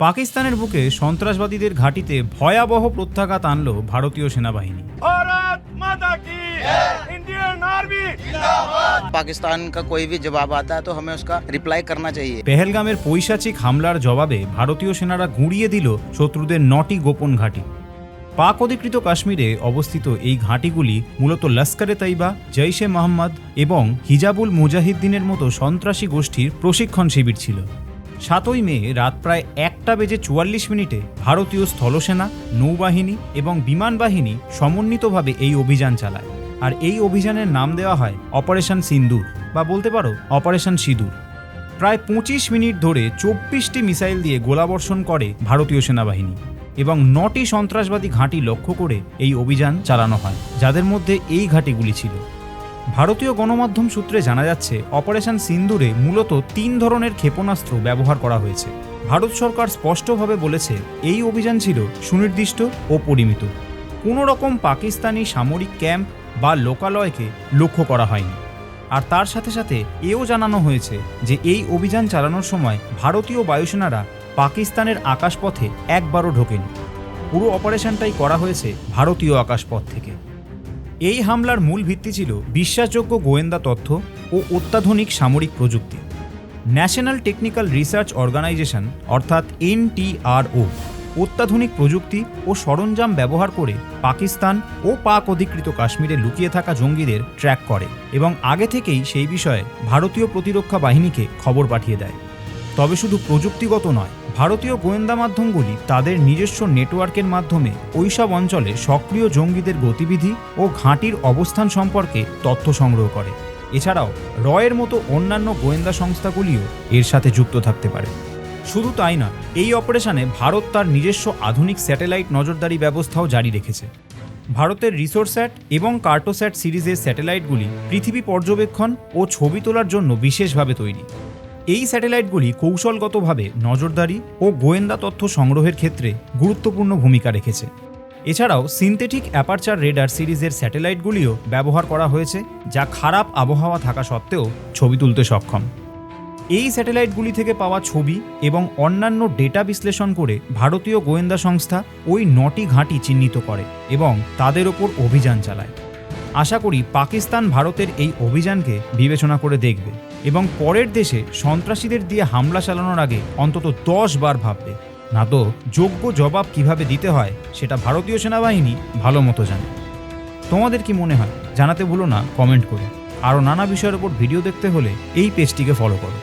পাকিস্তানের বুকে সন্ত্রাসবাদীদের ঘাঁটিতে ভয়াবহ প্রত্যাঘাত আনল ভারতীয় সেনাবাহিনী भारत माता की इंडियन आर्मी पाकिस्तान का कोई भी जवाब आता है तो हमें उसका रिप्लाई करना चाहिए পেহেলগামের পৈশাচিক হামলার জবাবে ভারতীয় সেনারা গুঁড়িয়ে দিল শত্রুদের নটি গোপন ঘাঁটি পাক অধিকৃত কাশ্মীরে অবস্থিত এই ঘাঁটিগুলি মূলত লস্করে তাইবা জৈশে মোহাম্মদ এবং হিজাবুল মুজাহিদ্দিনের মতো সন্ত্রাসী গোষ্ঠীর প্রশিক্ষণ শিবির ছিল সাতই মে রাত প্রায় একটা বেজে চুয়াল্লিশ মিনিটে ভারতীয় স্থলসেনা, নৌবাহিনী এবং বিমান বাহিনী সমন্বিতভাবে এই অভিযান চালায়। আর এই অভিযানের নাম দেওয়া হয় অপারেশন সিন্দুর বা বলতে পারো অপারেশন সিঁদুর। প্রায় পঁচিশ মিনিট ধরে চব্বিশটি মিসাইল দিয়ে গোলাবর্ষণ করে ভারতীয় সেনাবাহিনী এবং নটি সন্ত্রাসবাদী ঘাঁটি লক্ষ্য করে এই অভিযান চালানো হয়, যাদের মধ্যে এই ঘাঁটিগুলি ছিল। ভারতীয় গণমাধ্যম সূত্রে জানা যাচ্ছে, অপারেশন সিন্দুরে মূলত তিন ধরনের ক্ষেপণাস্ত্র ব্যবহার করা হয়েছে। ভারত সরকার স্পষ্টভাবে বলেছে, এই অভিযান ছিল সুনির্দিষ্ট ও পরিমিত। কোনো রকম পাকিস্তানি সামরিক ক্যাম্প বা লোকালয়কে লক্ষ্য করা হয়নি। আর তার সাথে সাথে এও জানানো হয়েছে যে, এই অভিযান চালানোর সময় ভারতীয় বায়ুসেনারা পাকিস্তানের আকাশপথে একবারও ঢোকেনি। পুরো অপারেশনটাই করা হয়েছে ভারতীয় আকাশপথ থেকে। এই হামলার মূল ভিত্তি ছিল বিশ্বাসযোগ্য গোয়েন্দা তথ্য ও অত্যাধুনিক সামরিক প্রযুক্তি। ন্যাশনাল টেকনিক্যাল রিসার্চ অর্গানাইজেশন, অর্থাৎ এনটিআরও, অত্যাধুনিক প্রযুক্তি ও সরঞ্জাম ব্যবহার করে পাকিস্তান ও পাক অধিকৃত কাশ্মীরে লুকিয়ে থাকা জঙ্গিদের ট্র্যাক করে এবং আগে থেকেই সেই বিষয়ে ভারতীয় প্রতিরক্ষা বাহিনীকে খবর পাঠিয়ে দেয়। তবে শুধু প্রযুক্তিগত নয়, ভারতীয় গোয়েন্দা মাধ্যমগুলি তাদের নিজস্ব নেটওয়ার্কের মাধ্যমে ওইসব অঞ্চলে সক্রিয় জঙ্গিদের গতিবিধি ও ঘাঁটির অবস্থান সম্পর্কে তথ্য সংগ্রহ করে। এছাড়াও, রয়ের মতো অন্যান্য গোয়েন্দা সংস্থাগুলিও এর সাথে যুক্ত থাকতে পারে। শুধু তাই নয়, এই অপারেশনে ভারত তার নিজস্ব আধুনিক স্যাটেলাইট নজরদারি ব্যবস্থাও জারি রেখেছে। ভারতের রিসোর্স্যাট এবং কার্টোস্যাট সিরিজের স্যাটেলাইটগুলি পৃথিবী পর্যবেক্ষণ ও ছবি তোলার জন্য বিশেষভাবে তৈরি। এই স্যাটেলাইটগুলি কৌশলগতভাবে নজরদারি ও গোয়েন্দা তথ্য সংগ্রহের ক্ষেত্রে গুরুত্বপূর্ণ ভূমিকা রেখেছে। এছাড়াও সিনথেটিক অ্যাপারচার রেডার সিরিজের স্যাটেলাইটগুলিও ব্যবহার করা হয়েছে, যা খারাপ আবহাওয়া থাকা সত্ত্বেও ছবি তুলতে সক্ষম। এই স্যাটেলাইটগুলি থেকে পাওয়া ছবি এবং অন্যান্য ডেটা বিশ্লেষণ করে ভারতীয় গোয়েন্দা সংস্থা ওই নটি ঘাঁটি চিহ্নিত করে এবং তাদের ওপর অভিযান চালায়। আশা করি পাকিস্তান ভারতের এই অভিযানকে বিবেচনা করে দেখবে এবং পরের দেশে সন্ত্রাসীদের দিয়ে হামলা চালানোর আগে অন্তত দশ বার ভাববে। না তো যোগ্য জবাব কীভাবে দিতে হয় সেটা ভারতীয় সেনাবাহিনী ভালো মতো জানে। তোমাদের কি মনে হয়? জানাতে ভুলো না, কমেন্ট করে। আরও নানা বিষয়ের ওপর ভিডিও দেখতে হলে এই পেজটিকে ফলো করো।